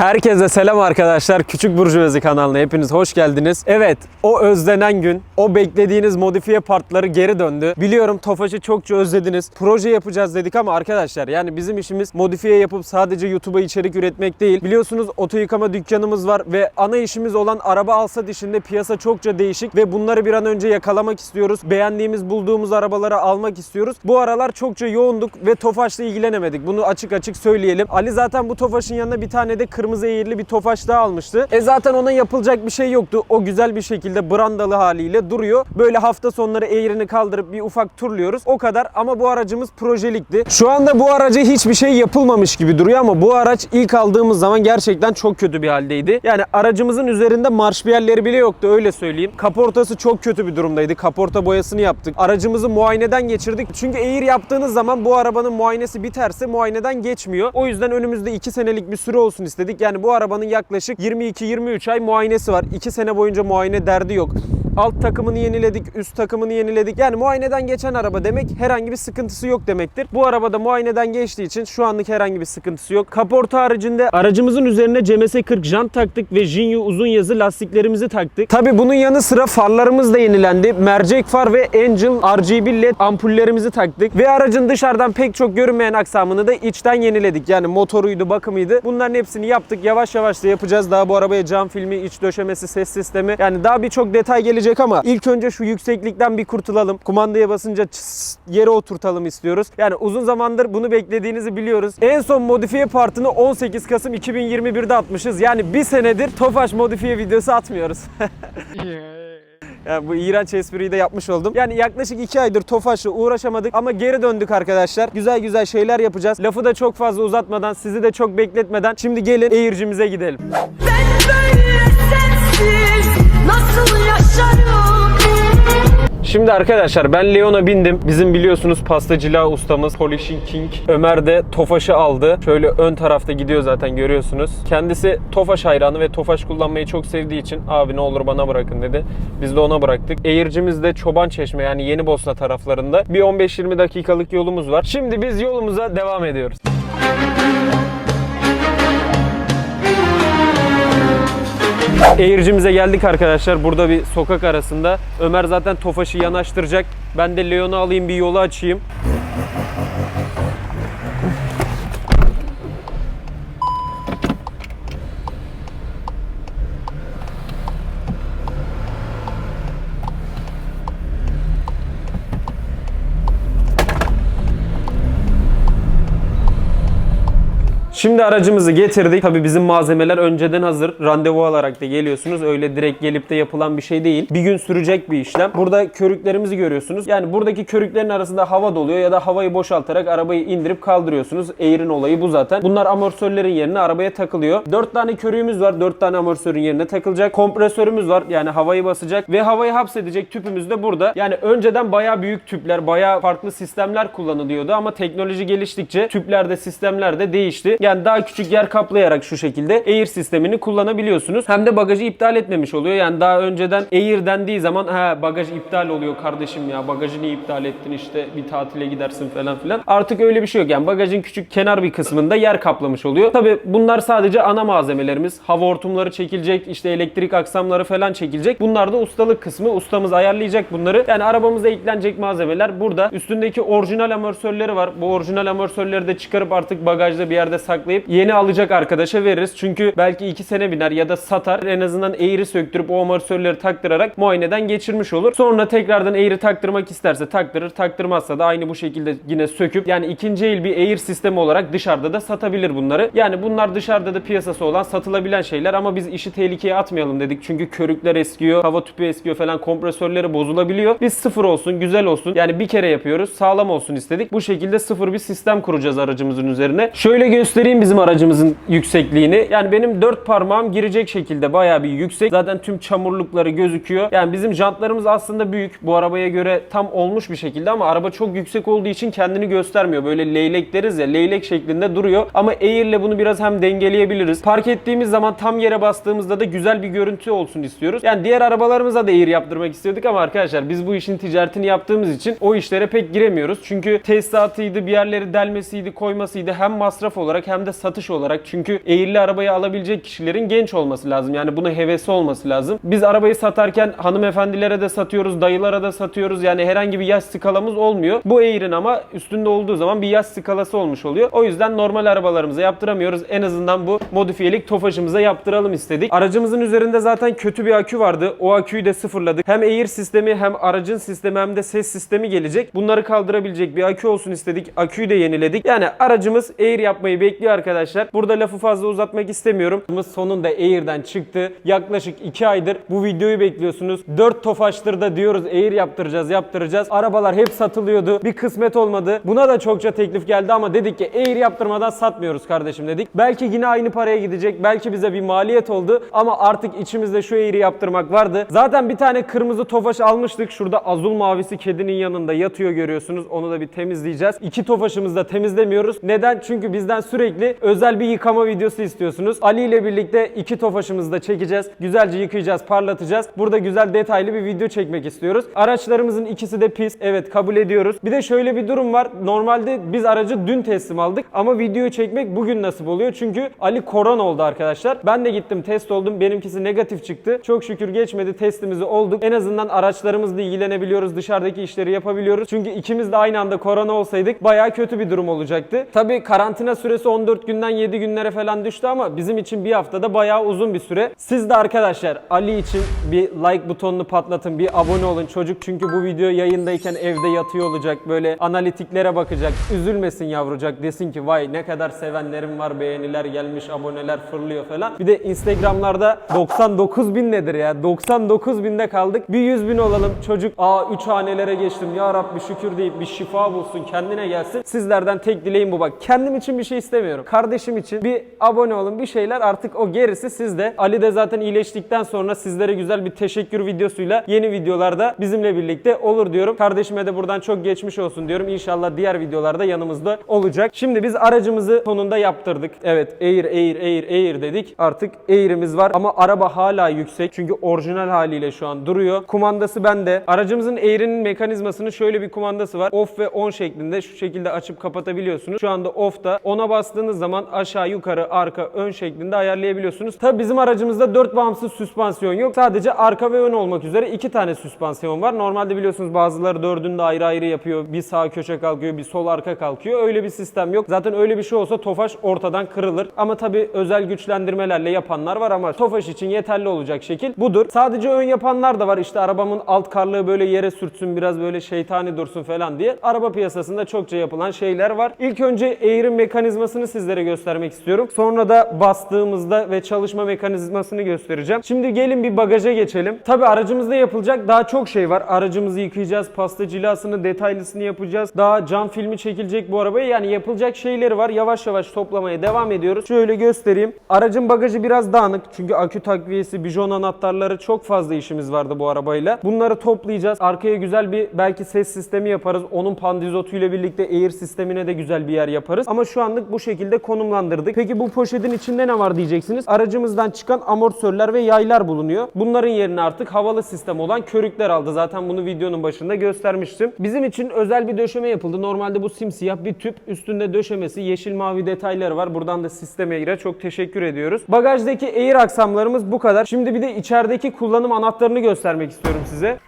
Herkese selam arkadaşlar. Küçük Burjuvazi kanalına hepiniz hoş geldiniz. Evet, o özlenen gün, o beklediğiniz modifiye partları geri döndü. Biliyorum Tofaş'ı çokça özlediniz. Proje yapacağız dedik ama arkadaşlar yani bizim işimiz modifiye yapıp sadece YouTube'a içerik üretmek değil. Biliyorsunuz oto yıkama dükkanımız var ve ana işimiz olan araba alsa dişinde piyasa çokça değişik ve bunları bir an önce yakalamak istiyoruz. Beğendiğimiz, bulduğumuz arabaları almak istiyoruz. Bu aralar çokça yoğunduk ve Tofaş'la ilgilenemedik. Bunu açık açık söyleyelim. Ali zaten bu Tofaş'ın yanına bir tane de kırmızı eğirli bir Tofaş daha almıştı. E zaten ona yapılacak bir şey yoktu. O güzel bir şekilde brandalı haliyle duruyor. Böyle hafta sonları eğrini kaldırıp bir ufak turluyoruz. O kadar ama bu aracımız projelikti. Şu anda bu araca hiçbir şey yapılmamış gibi duruyor ama bu araç ilk aldığımız zaman gerçekten çok kötü bir haldeydi. Yani aracımızın üzerinde marş bir yerleri bile yoktu öyle söyleyeyim. Kaportası çok kötü bir durumdaydı. Kaporta boyasını yaptık. Aracımızı muayeneden geçirdik. Çünkü eğir yaptığınız zaman bu arabanın muayenesi biterse muayeneden geçmiyor. O yüzden önümüzde 2 senelik bir süre olsun istedik. Yani bu arabanın yaklaşık 22-23 ay muayenesi var. 2 sene boyunca muayene derdi yok. Alt takımını yeniledik, üst takımını yeniledik. Yani muayeneden geçen araba demek herhangi bir sıkıntısı yok demektir. Bu arabada muayeneden geçtiği için şu anlık herhangi bir sıkıntısı yok. Kaporta haricinde aracımızın üzerine CMS40 jant taktık ve Jinyu uzun yazı lastiklerimizi taktık. Tabi bunun yanı sıra farlarımız da yenilendi. Mercek far ve Angel RGB led ampullerimizi taktık. Ve aracın dışarıdan pek çok görünmeyen aksamını da içten yeniledik. Yani motoruydu, bakımıydı. Bunların hepsini yaptık. Yavaş yavaş da yapacağız. Daha bu arabaya cam filmi, iç döşemesi, ses sistemi. Yani daha birçok detay gelecek ama ilk önce şu yükseklikten bir kurtulalım. Kumandaya basınca çıs yere oturtalım istiyoruz. Yani uzun zamandır bunu beklediğinizi biliyoruz. En son modifiye partını 18 Kasım 2021'de atmışız. Yani bir senedir Tofaş modifiye videosu atmıyoruz. Yani bu iğrenç espriyi de yapmış oldum. Yani yaklaşık 2 aydır Tofaş'la uğraşamadık ama geri döndük arkadaşlar. Güzel güzel şeyler yapacağız. Lafı da çok fazla uzatmadan, sizi de çok bekletmeden şimdi gelin eğircimize gidelim. Ben böyle sensiz nasıl? Şimdi arkadaşlar ben Leon'a bindim. Bizim biliyorsunuz pastacılığa ustamız Polishing King Ömer de Tofaş'ı aldı. Şöyle ön tarafta gidiyor zaten görüyorsunuz. Kendisi Tofaş hayranı ve Tofaş kullanmayı çok sevdiği için abi ne olur bana bırakın dedi. Biz de ona bıraktık. Eğircimiz de Çoban Çeşme yani Yeni Bosna taraflarında. Bir 15-20 dakikalık yolumuz var. Şimdi biz yolumuza devam ediyoruz. Eğircimize geldik arkadaşlar. Burada bir sokak arasında. Ömer zaten Tofaş'ı yanaştıracak. Ben de Leon'u alayım bir yolu açayım. Şimdi aracımızı getirdik. Tabii bizim malzemeler önceden hazır. Randevu alarak da geliyorsunuz. Öyle direkt gelip de yapılan bir şey değil. Bir gün sürecek bir işlem. Burada körüklerimizi görüyorsunuz. Yani buradaki körüklerin arasında hava doluyor ya da havayı boşaltarak arabayı indirip kaldırıyorsunuz. Eğrin olayı bu zaten. Bunlar amortisörlerin yerine arabaya takılıyor. 4 tane körüğümüz var. 4 tane amortisörün yerine takılacak. Kompresörümüz var. Yani havayı basacak ve havayı hapsedecek tüpümüz de burada. Yani önceden bayağı büyük tüpler, bayağı farklı sistemler kullanılıyordu ama teknoloji geliştikçe tüplerde, sistemler de değişti. Yani daha küçük yer kaplayarak şu şekilde Air sistemini kullanabiliyorsunuz. Hem de bagajı iptal etmemiş oluyor. Yani daha önceden Air dendiği zaman ha bagaj iptal oluyor kardeşim ya bagajı niye iptal ettin işte bir tatile gidersin falan filan. Artık öyle bir şey yok. Yani bagajın küçük kenar bir kısmında yer kaplamış oluyor. Tabi bunlar sadece ana malzemelerimiz. Hava hortumları çekilecek, işte elektrik aksamları falan çekilecek. Bunlar da ustalık kısmı. Ustamız ayarlayacak bunları. Yani arabamıza eklenecek malzemeler burada. Üstündeki orijinal amortisörleri var. Bu orijinal amortisörleri de çıkarıp artık bagajda bir yerde saklayıp yeni alacak arkadaşa veririz. Çünkü belki 2 sene biner ya da satar. En azından eğri söktürüp o amortisörleri taktırarak muayeneden geçirmiş olur. Sonra tekrardan eğri taktırmak isterse taktırır. Taktırmazsa da aynı bu şekilde yine söküp yani ikinci el bir eğir sistemi olarak dışarıda da satabilir bunları. Yani bunlar dışarıda da piyasası olan satılabilen şeyler ama biz işi tehlikeye atmayalım dedik. Çünkü körükler eskiyor, hava tüpü eskiyor falan kompresörleri bozulabiliyor. Biz sıfır olsun, güzel olsun. Yani bir kere yapıyoruz, sağlam olsun istedik. Bu şekilde sıfır bir sistem kuracağız aracımızın üzerine. Şöyle göstereyim bizim aracımızın yüksekliğini. Yani benim dört parmağım girecek şekilde bayağı bir yüksek. Zaten tüm çamurlukları gözüküyor. Yani bizim jantlarımız aslında büyük. Bu arabaya göre tam olmuş bir şekilde ama araba çok yüksek olduğu için kendini göstermiyor. Böyle leylek deriz ya leylek şeklinde duruyor. Ama Air'le bunu biraz hem dengeleyebiliriz. Park ettiğimiz zaman tam yere bastığımızda da güzel bir görüntü olsun istiyoruz. Yani diğer arabalarımıza da Air yaptırmak istiyorduk ama arkadaşlar biz bu işin ticaretini yaptığımız için o işlere pek giremiyoruz. Çünkü tesisatıydı, bir yerleri delmesiydi, koymasıydı hem masraf olarak hem hem de satış olarak. Çünkü eğirli arabayı alabilecek kişilerin genç olması lazım. Yani buna hevesi olması lazım. Biz arabayı satarken hanımefendilere de satıyoruz, dayılara da satıyoruz. Yani herhangi bir yaş skalamız olmuyor. Bu eğirin ama üstünde olduğu zaman bir yaş skalası olmuş oluyor. O yüzden normal arabalarımıza yaptıramıyoruz. En azından bu modifiyelik tofaşımıza yaptıralım istedik. Aracımızın üzerinde zaten kötü bir akü vardı. O aküyü de sıfırladık. Hem eğir sistemi hem aracın sistemi hem de ses sistemi gelecek. Bunları kaldırabilecek bir akü olsun istedik. Aküyü de yeniledik. Yani aracımız Air yapmayı bekliyor arkadaşlar. Burada lafı fazla uzatmak istemiyorum. Sonunda Air'den çıktı. Yaklaşık 2 aydır bu videoyu bekliyorsunuz. 4 tofaştır da diyoruz Air yaptıracağız yaptıracağız. Arabalar hep satılıyordu. Bir kısmet olmadı. Buna da çokça teklif geldi ama dedik ki Air yaptırmadan satmıyoruz kardeşim dedik. Belki yine aynı paraya gidecek. Belki bize bir maliyet oldu ama artık içimizde şu Air'i yaptırmak vardı. Zaten bir tane kırmızı tofaş almıştık. Şurada azul mavisi kedinin yanında yatıyor görüyorsunuz. Onu da bir temizleyeceğiz. İki tofaşımızı da temizlemiyoruz. Neden? Çünkü bizden sürekli özel bir yıkama videosu istiyorsunuz. Ali ile birlikte iki tofaşımızı da çekeceğiz. Güzelce yıkayacağız, parlatacağız. Burada güzel detaylı bir video çekmek istiyoruz. Araçlarımızın ikisi de pis. Evet kabul ediyoruz. Bir de şöyle bir durum var. Normalde biz aracı dün teslim aldık ama videoyu çekmek bugün nasip oluyor. Çünkü Ali korona oldu arkadaşlar. Ben de gittim test oldum. Benimkisi negatif çıktı. Çok şükür geçmedi. Testimizi olduk. En azından araçlarımızla ilgilenebiliyoruz. Dışarıdaki işleri yapabiliyoruz. Çünkü ikimiz de aynı anda korona olsaydık bayağı kötü bir durum olacaktı. Tabii karantina süresi 14 günden 7 günlere falan düştü ama bizim için bir haftada bayağı uzun bir süre. Siz de arkadaşlar Ali için bir like butonunu patlatın. Bir abone olun. Çocuk çünkü bu video yayındayken evde yatıyor olacak. Böyle analitiklere bakacak. Üzülmesin yavrucak. Desin ki vay ne kadar sevenlerim var. Beğeniler gelmiş, aboneler fırlıyor falan. Bir de Instagram'larda 99 bin nedir ya? 99 binde kaldık. Bir 100 bin olalım. Çocuk aa 3 hanelere geçtim. Ya Rabbi şükür deyip bir şifa bulsun. Kendine gelsin. Sizlerden tek dileğim bu bak. Kendim için bir şey istemiyorum. Kardeşim için bir abone olun. Bir şeyler artık o gerisi sizde. Ali de zaten iyileştikten sonra sizlere güzel bir teşekkür videosuyla yeni videolarda bizimle birlikte olur diyorum. Kardeşime de buradan çok geçmiş olsun diyorum. İnşallah diğer videolarda yanımızda olacak. Şimdi biz aracımızı sonunda yaptırdık. Evet Air Air Air Air dedik. Artık Air'imiz var ama araba hala yüksek. Çünkü orijinal haliyle şu an duruyor. Kumandası bende. Aracımızın Air'inin mekanizmasının şöyle bir kumandası var. Off ve on şeklinde şu şekilde açıp kapatabiliyorsunuz. Şu anda off'ta. Ona bastığınız zaman aşağı yukarı arka ön şeklinde ayarlayabiliyorsunuz. Tabi bizim aracımızda 4 bağımsız süspansiyon yok. Sadece arka ve ön olmak üzere 2 tane süspansiyon var. Normalde biliyorsunuz bazıları dördünde ayrı ayrı yapıyor. Bir sağ köşe kalkıyor, bir sol arka kalkıyor. Öyle bir sistem yok. Zaten öyle bir şey olsa Tofaş ortadan kırılır. Ama tabi özel güçlendirmelerle yapanlar var ama Tofaş için yeterli olacak şekil budur. Sadece ön yapanlar da var. İşte arabamın alt karlığı böyle yere sürtsün, biraz böyle şeytani dursun falan diye. Araba piyasasında çokça yapılan şeyler var. İlk önce Air'in mekanizmasını sizlere göstermek istiyorum. Sonra da bastığımızda ve çalışma mekanizmasını göstereceğim. Şimdi gelin bir bagaja geçelim. Tabi aracımızda yapılacak daha çok şey var. Aracımızı yıkayacağız, pasta cilasını, detaylısını yapacağız. Daha cam filmi çekilecek bu arabaya. Yani yapılacak şeyleri var. Yavaş yavaş toplamaya devam ediyoruz. Şöyle göstereyim. Aracın bagajı biraz dağınık. Çünkü akü takviyesi, bijon anahtarları çok fazla işimiz vardı bu arabayla. Bunları toplayacağız. Arkaya güzel bir belki ses sistemi yaparız. Onun pandizotuyla birlikte air sistemine de güzel bir yer yaparız. Ama şu anlık bu şekilde konumlandırdık. Peki bu poşetin içinde ne var diyeceksiniz. Aracımızdan çıkan amortisörler ve yaylar bulunuyor. Bunların yerine artık havalı sistem olan körükler aldı. Zaten bunu videonun başında göstermiştim. Bizim için özel bir döşeme yapıldı. Normalde bu simsiyah bir tüp. Üstünde döşemesi yeşil mavi detayları var. Buradan da sisteme Air'e çok teşekkür ediyoruz. Bagajdaki Air aksamlarımız bu kadar. Şimdi bir de içerideki kullanım anahtarını göstermek istiyorum size.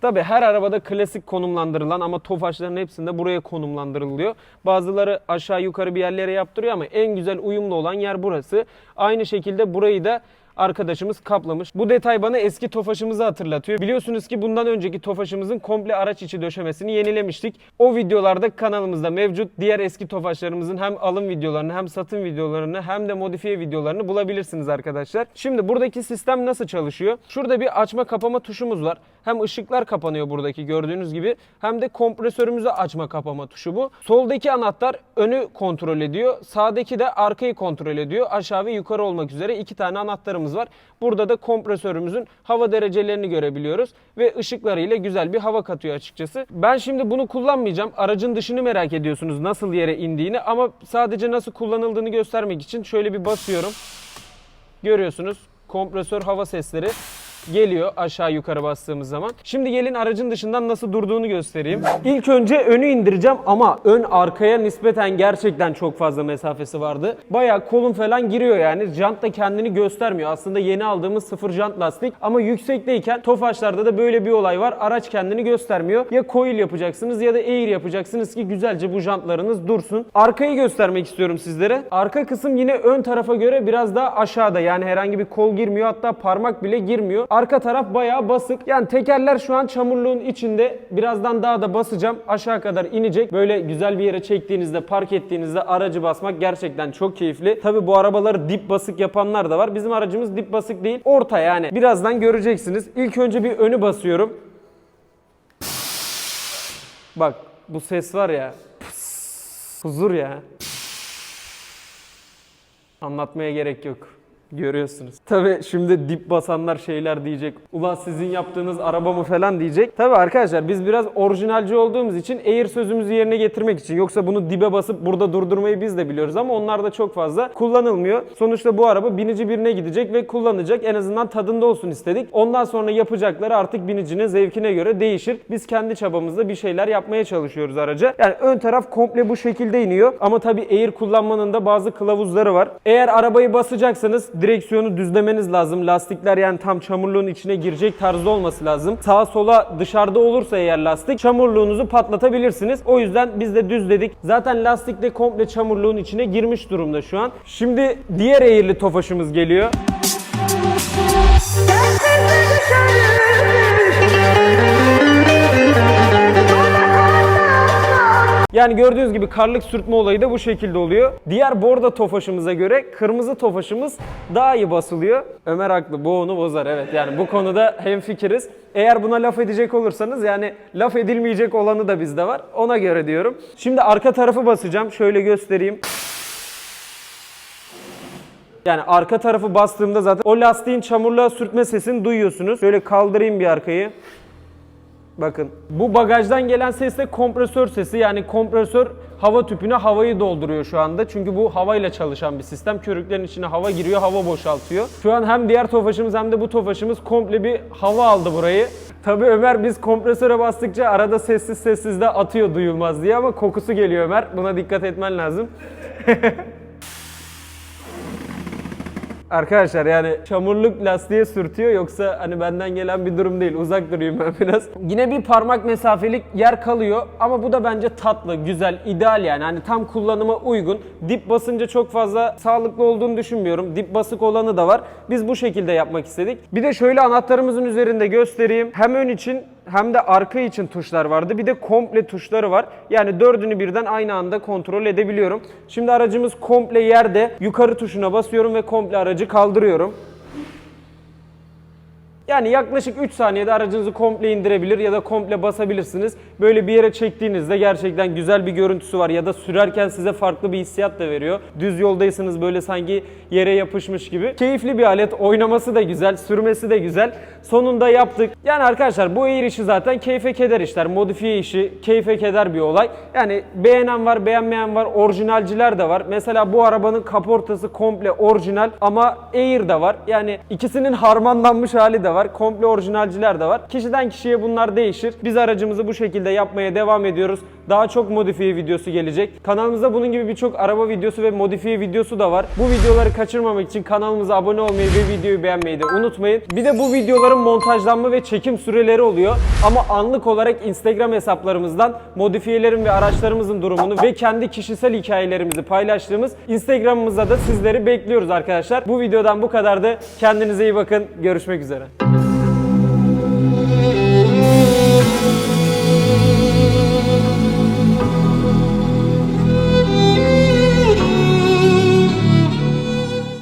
Tabi her arabada klasik konumlandırılan ama Tofaşların hepsinde buraya konumlandırılıyor. Bazıları aşağı yukarı bir yerlere yaptırıyor ama en güzel uyumlu olan yer burası. Aynı şekilde burayı da arkadaşımız kaplamış. Bu detay bana eski Tofaş'ımızı hatırlatıyor. Biliyorsunuz ki bundan önceki Tofaş'ımızın komple araç içi döşemesini yenilemiştik. O videolarda kanalımızda mevcut. Diğer eski Tofaş'larımızın hem alım videolarını hem satım videolarını hem de modifiye videolarını bulabilirsiniz arkadaşlar. Şimdi buradaki sistem nasıl çalışıyor? Şurada bir açma kapama tuşumuz var. Hem ışıklar kapanıyor buradaki gördüğünüz gibi hem de kompresörümüzü açma kapama tuşu bu. Soldaki anahtar önü kontrol ediyor. Sağdaki de arkayı kontrol ediyor. Aşağı ve yukarı olmak üzere iki tane anahtarımız var. Burada da kompresörümüzün hava derecelerini görebiliyoruz ve ışıklarıyla güzel bir hava katıyor açıkçası. Ben şimdi bunu kullanmayacağım. Aracın dışını merak ediyorsunuz nasıl yere indiğini ama sadece nasıl kullanıldığını göstermek için şöyle bir basıyorum. Görüyorsunuz kompresör hava sesleri. Geliyor aşağı yukarı bastığımız zaman. Şimdi gelin aracın dışından nasıl durduğunu göstereyim. İlk önce önü indireceğim ama ön arkaya nispeten gerçekten çok fazla mesafesi vardı. Bayağı kolum falan giriyor yani. Jant da kendini göstermiyor. Aslında yeni aldığımız sıfır jant lastik ama yüksekteyken Tofaşlarda da böyle bir olay var. Araç kendini göstermiyor. Ya coil yapacaksınız ya da air yapacaksınız ki güzelce bu jantlarınız dursun. Arkayı göstermek istiyorum sizlere. Arka kısım yine ön tarafa göre biraz daha aşağıda. Yani herhangi bir kol girmiyor hatta parmak bile girmiyor. Arka taraf bayağı basık. Yani tekerler şu an çamurluğun içinde. Birazdan daha da basacağım. Aşağı kadar inecek. Böyle güzel bir yere çektiğinizde, park ettiğinizde aracı basmak gerçekten çok keyifli. Tabi bu arabaları dip basık yapanlar da var. Bizim aracımız dip basık değil. Orta yani. Birazdan göreceksiniz. İlk önce bir önü basıyorum. Bak bu ses var ya. huzur ya. Anlatmaya gerek yok. Görüyorsunuz. Tabi şimdi dip basanlar şeyler diyecek. Ulan sizin yaptığınız araba mı falan diyecek. Tabi arkadaşlar biz biraz orijinalci olduğumuz için air sözümüzü yerine getirmek için. Yoksa bunu dibe basıp burada durdurmayı biz de biliyoruz ama onlar da çok fazla kullanılmıyor. Sonuçta bu araba binici birine gidecek ve kullanacak. En azından tadında olsun istedik. Ondan sonra yapacakları artık binicinin zevkine göre değişir. Biz kendi çabamızda bir şeyler yapmaya çalışıyoruz araca. Yani ön taraf komple bu şekilde iniyor. Ama tabi air kullanmanın da bazı kılavuzları var. Eğer arabayı basacaksanız direksiyonu düzlemeniz lazım. Lastikler yani tam çamurluğun içine girecek tarzda olması lazım. Sağa sola dışarıda olursa eğer lastik çamurluğunuzu patlatabilirsiniz. O yüzden biz de düzledik. Zaten lastik de komple çamurluğun içine girmiş durumda şu an. Şimdi diğer eğirli tofaşımız geliyor. Yani gördüğünüz gibi karlık sürtme olayı da bu şekilde oluyor. Diğer borda tofaşımıza göre kırmızı tofaşımız daha iyi basılıyor. Ömer haklı bu onu bozar evet yani bu konuda hemfikiriz. Eğer buna laf edecek olursanız yani laf edilmeyecek olanı da bizde var. Ona göre diyorum. Şimdi arka tarafı basacağım. Şöyle göstereyim. Yani arka tarafı bastığımda zaten o lastiğin çamurluğa sürtme sesini duyuyorsunuz. Şöyle kaldırayım bir arkayı. Bakın bu bagajdan gelen ses de kompresör sesi yani kompresör hava tüpüne havayı dolduruyor şu anda. Çünkü bu havayla çalışan bir sistem. Körüklerin içine hava giriyor, hava boşaltıyor. Şu an hem diğer tofaşımız hem de bu tofaşımız komple bir hava aldı burayı. Tabi Ömer biz kompresöre bastıkça arada sessiz sessiz de atıyor duyulmaz diye ama kokusu geliyor Ömer. Buna dikkat etmen lazım. Arkadaşlar yani çamurluk lastiğe sürtüyor yoksa hani benden gelen bir durum değil. Uzak durayım ben biraz. Yine bir parmak mesafelik yer kalıyor ama bu da bence tatlı, güzel, ideal yani. Hani tam kullanıma uygun. Dip basınca çok fazla sağlıklı olduğunu düşünmüyorum. Dip basık olanı da var. Biz bu şekilde yapmak istedik. Bir de şöyle anahtarımızın üzerinde göstereyim. Hem ön için hem de arka için tuşlar vardı. Bir de komple tuşları var. Yani dördünü birden aynı anda kontrol edebiliyorum. Şimdi aracımız komple yerde. Yukarı tuşuna basıyorum ve komple aracı kaldırıyorum. Yani yaklaşık 3 saniyede aracınızı komple indirebilir ya da komple basabilirsiniz. Böyle bir yere çektiğinizde gerçekten güzel bir görüntüsü var ya da sürerken size farklı bir hissiyat da veriyor. Düz yoldaysanız böyle sanki yere yapışmış gibi. Keyifli bir alet, oynaması da güzel, sürmesi de güzel. Sonunda yaptık. Yani arkadaşlar bu Air işi zaten keyfe keder işler. Modifiye işi, keyfe keder bir olay. Yani beğenen var, beğenmeyen var, orijinalciler de var. Mesela bu arabanın kaportası komple orijinal ama Air de var. Yani ikisinin harmanlanmış hali de var. Komple orijinalciler de var. Kişiden kişiye bunlar değişir. Biz aracımızı bu şekilde yapmaya devam ediyoruz. Daha çok modifiye videosu gelecek. Kanalımızda bunun gibi birçok araba videosu ve modifiye videosu da var. Bu videoları kaçırmamak için kanalımıza abone olmayı ve videoyu beğenmeyi de unutmayın. Bir de bu videoların montajlanma ve çekim süreleri oluyor. Ama anlık olarak Instagram hesaplarımızdan modifiyelerin ve araçlarımızın durumunu ve kendi kişisel hikayelerimizi paylaştığımız Instagram'ımızda da sizleri bekliyoruz arkadaşlar. Bu videodan bu kadardı. Kendinize iyi bakın. Görüşmek üzere.